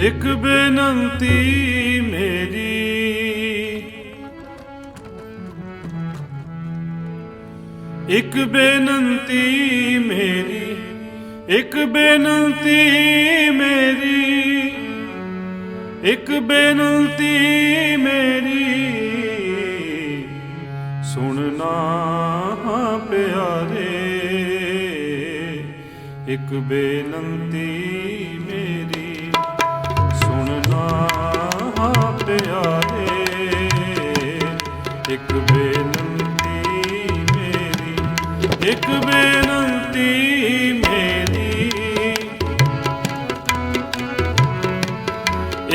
ਇੱਕ ਬੇਨੰਤੀ ਮੇਰੀ। ਇੱਕ ਬੇਨਤੀ ਮੇਰੀ, ਇੱਕ ਬੇਨਤੀ ਮੇਰੀ। ਇੱਕ ਬੇਨਤੀ ਮੇਰੀ। ਸੁਣਨਾ ਪਿਆਰੇ, ਇੱਕ ਬੇਨਤੀ ਮੇਰੀ। ਸੁਣਨਾ ਪਿਆਰੇ, ਇੱਕ ਬੇਨਤੀ ਮੇਰੀ, ਇੱਕ ਬੇਨੰਤੀ ਮੇਰੀ।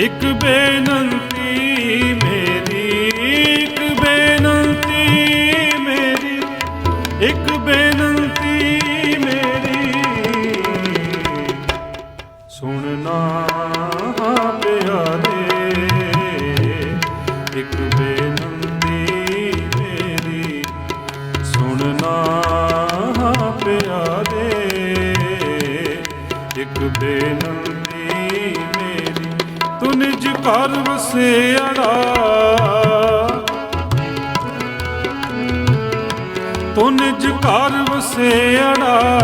ਇੱਕ ਬੇਨੰਤੀ ਮੇਰੀ, ਇੱਕ ਬੇਨਤੀ ਮੇਰੀ, ਇੱਕ ਬੇਨਤੀ ਮੇਰੀ। ਸੁਣਨਾ ਇੱਕ ਬੇਨੰਤੀ ਮੇਰੀ, ਤੂੰ ਨਿਜ ਘਰ ਵਸਿਆੜਾ। ਤੂੰ ਨਿਜ ਘਰ ਵਸਿਆੜਾ।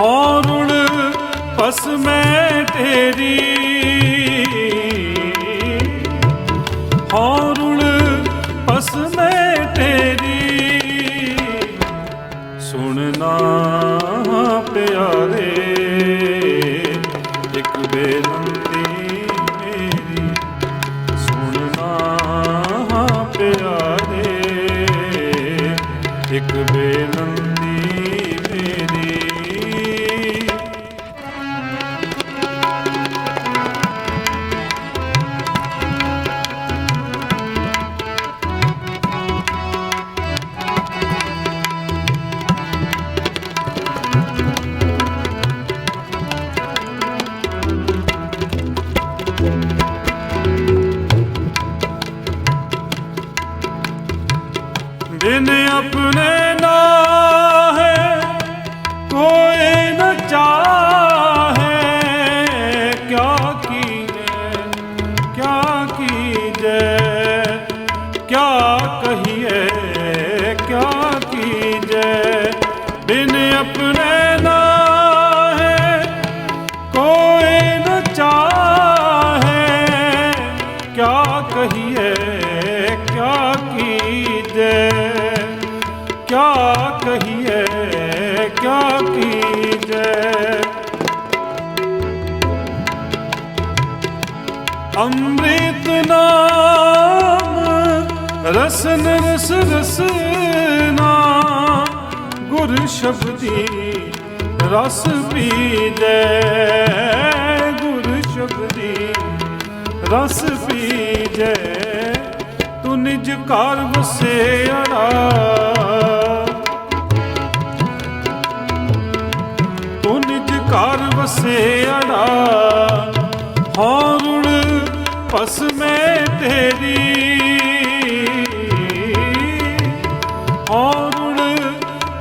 ਹੌਰੁਣ ਪਸ ਮੈਂ ਤੇਰੀ। ਹੌਰੁਣ ਅੰਮ੍ਰਿਤ ਨਾਮ, ਰਸਨ ਰਸ ਰਸਨਾ ਗੁਰ ਸ਼ਬਦੀ ਰਸ ਪੀਜੈ, ਗੁਰ ਸ਼ਬਦੀ ਰਸ ਪੀਜੈ, ਤੂੰ ਨਿਜ ਘਰ ਵਸੇੜਾ ਤੂੰ ਨਿਜ ਘਰ ਵਸੇੜਾ ਹੌਰ ਪਸ ਮੈਂ ਤੇਰੀ ਹੌਰੁਣ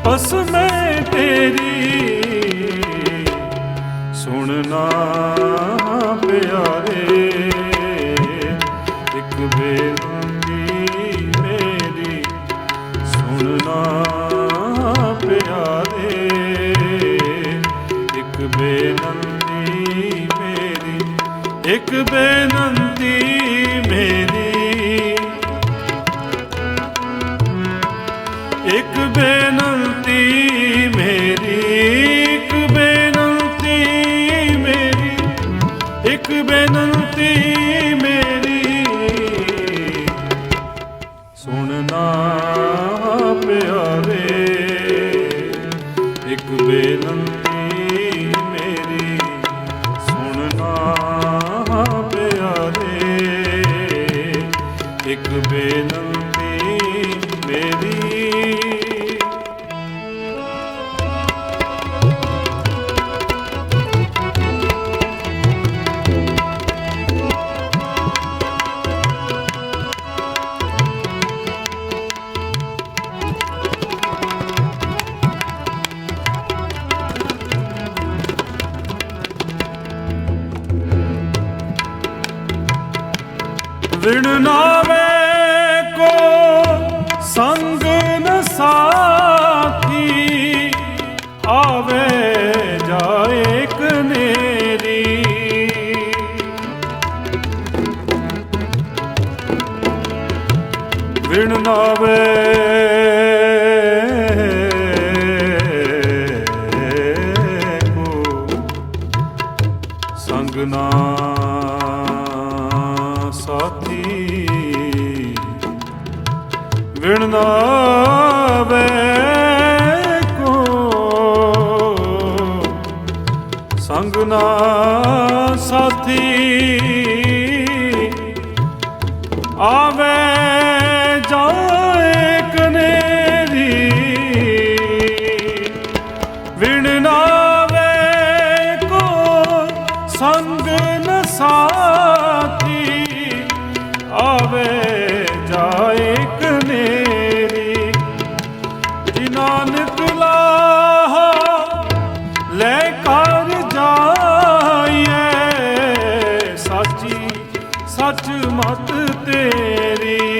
ਪਸ ਮੈਂ ਤੇਰੀ ਸੁਣਨਾ ਪਿਆਰੇ, ਇੱਕ ਬੇਨਤੀ ਮੇਰੀ ਸੁਣਨਾ ਪਿਆਰੇ, ਇੱਕ ਬੇਨੰਤੀ ਮੇਰੀ, ਇੱਕ ਬੇਨੰਤੀ ਮੇਰੀ ਵਿਣ ਨਾਵੇ ਕੋ ਸੰਗ ਨ ਸਾਥੀ ਆਵੇ ਜਾਏ ਕਨੇਰੀ ਵਿਣ ਨਾਵੇ ਕੋ ਸੰਗ ਨਾ ਵਿਣ ਨਾਵੇ ਕੋ। ਸੰਗ ਨਾ ਸਾਥੀ ਆਵੇ ਜਾਏ ਕਨੇਰੀ। ਵਿਣ ਨਾਵੇ ਕੋ ਸੰਗ ਨ ਲੈ ਕਰ ਜਾਈਏ। ਸਾਚੀ, ਸੱਚ ਮਤ ਤੇਰੀ।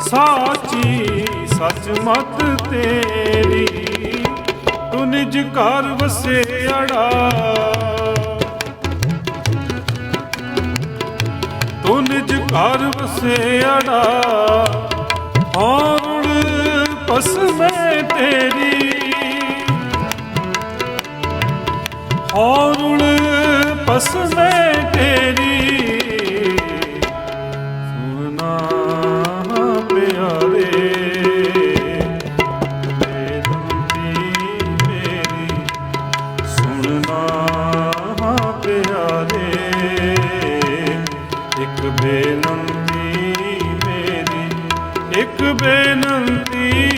ਸਾਚੀ, ਸੱਚ ਮਤ ਤੇਰੀ। ਤੂੰ ਨਿਜ ਘਰ ਵਸੇੜਾ। ਤੂੰ ਨਿਜ ਘਰ ਵਸੇੜਾ। ਔਰ ਪਸਮੇ ਤੇਰੀ। ਔਰੁਣ ਪਸਮੇ ਤੇਰੀ। ਸੁਨਾ ਪਿਆਰੇ ਬੇਨਤੀ ਮੇਰੀ। ਸੁਣਨਾ ਪਿਆਰੇ ਇੱਕ ਬੇਨਤੀ ਮੇਰੀ ਇੱਕ ਬੇਨਤੀ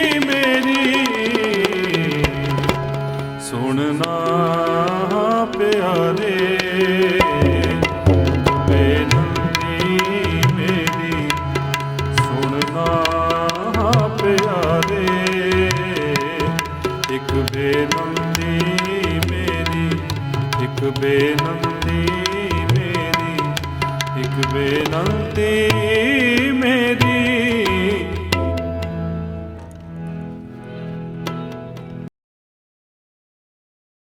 ਇੱਕ ਬੇਨਤੀ ਮੇਰੀ ਇੱਕ ਬੇਨਤੀ